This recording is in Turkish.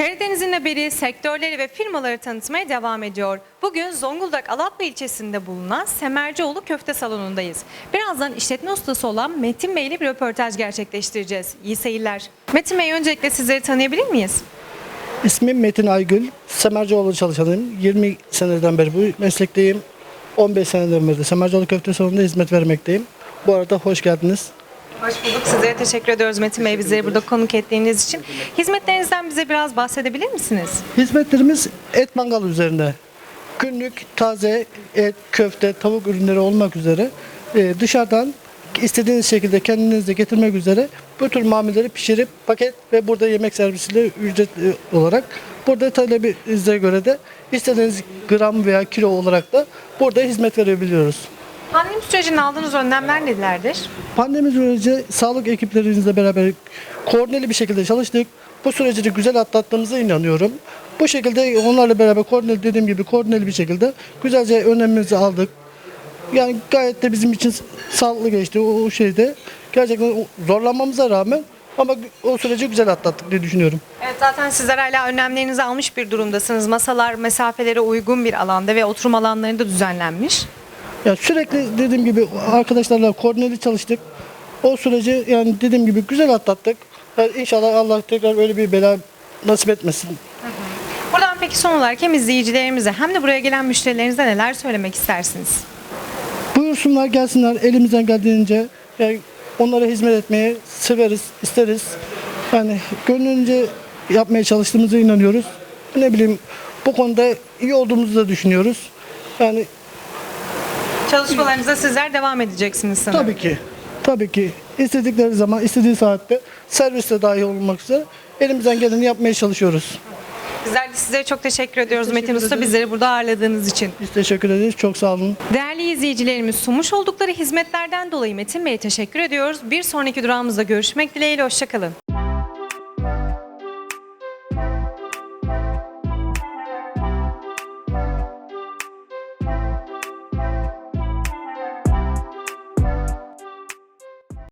Karadeniz'in haberi sektörleri ve firmaları tanıtmaya devam ediyor. Bugün Zonguldak Alatlı ilçesinde bulunan Semercioğlu Köfte Salonu'ndayız. Birazdan işletme ustası olan Metin Bey ile bir röportaj gerçekleştireceğiz. İyi seyirler. Metin Bey öncelikle sizleri tanıyabilir miyiz? İsmim Metin Aygül. Semercioğlu çalışanıyım. 20 seneden beri bu meslekteyim. 15 seneden beri de Semercioğlu Köfte Salonu'nda hizmet vermekteyim. Bu arada hoş geldiniz. Hoş bulduk. Sizlere teşekkür ediyoruz Metin Bey bizleri burada konuk ettiğiniz için. Hizmetlerinizden bize biraz bahsedebilir misiniz? Hizmetlerimiz et mangal üzerine. Günlük taze et, köfte, tavuk ürünleri olmak üzere e, dışarıdan istediğiniz şekilde kendinizde getirmek üzere bu tür mamulleri pişirip paket ve burada yemek servisiyle ücretli olarak burada talebinize göre de istediğiniz gram veya kilo olarak da burada hizmet verebiliyoruz. Pandemi sürecinde aldığınız önlemler nelerdir? Pandemi süreci sağlık ekiplerimizle beraber koordineli bir şekilde çalıştık. Bu süreci de güzel atlattığımıza inanıyorum. Bu şekilde onlarla beraber koordineli dediğim gibi koordineli bir şekilde güzelce önlemimizi aldık. Yani gayet de bizim için sağlıklı geçti o, o şeyde. Gerçekten zorlanmamıza rağmen ama o süreci güzel atlattık diye düşünüyorum. Evet zaten sizler hala önlemlerinizi almış bir durumdasınız. Masalar mesafelere uygun bir alanda ve oturum alanlarında düzenlenmiş. Yani sürekli dediğim gibi arkadaşlarla koordineli çalıştık. O süreci yani dediğim gibi güzel atlattık. Yani inşallah Allah tekrar öyle bir bela nasip etmesin. Buradan peki son olarak hem izleyicilerimize hem de buraya gelen müşterilerinize neler söylemek istersiniz? Buyursunlar gelsinler elimizden geldiğince yani onlara hizmet etmeye severiz, isteriz. Yani gönlünce yapmaya çalıştığımıza inanıyoruz. Ne bileyim bu konuda iyi olduğumuzu da düşünüyoruz. Yani Çalışmalarınıza sizler devam edeceksiniz sanırım. tabii ki, tabii ki istedikleri zaman, istediği saatte serviste dahil olmak üzere elimizden geleni yapmaya çalışıyoruz. Bizler de size çok teşekkür ediyoruz teşekkür Metin Usta bizleri burada ağırladığınız için. Biz teşekkür ederiz. Çok sağ olun. Değerli izleyicilerimiz sunmuş oldukları hizmetlerden dolayı Metin Bey'e teşekkür ediyoruz. Bir sonraki durağımızda görüşmek dileğiyle hoşçakalın.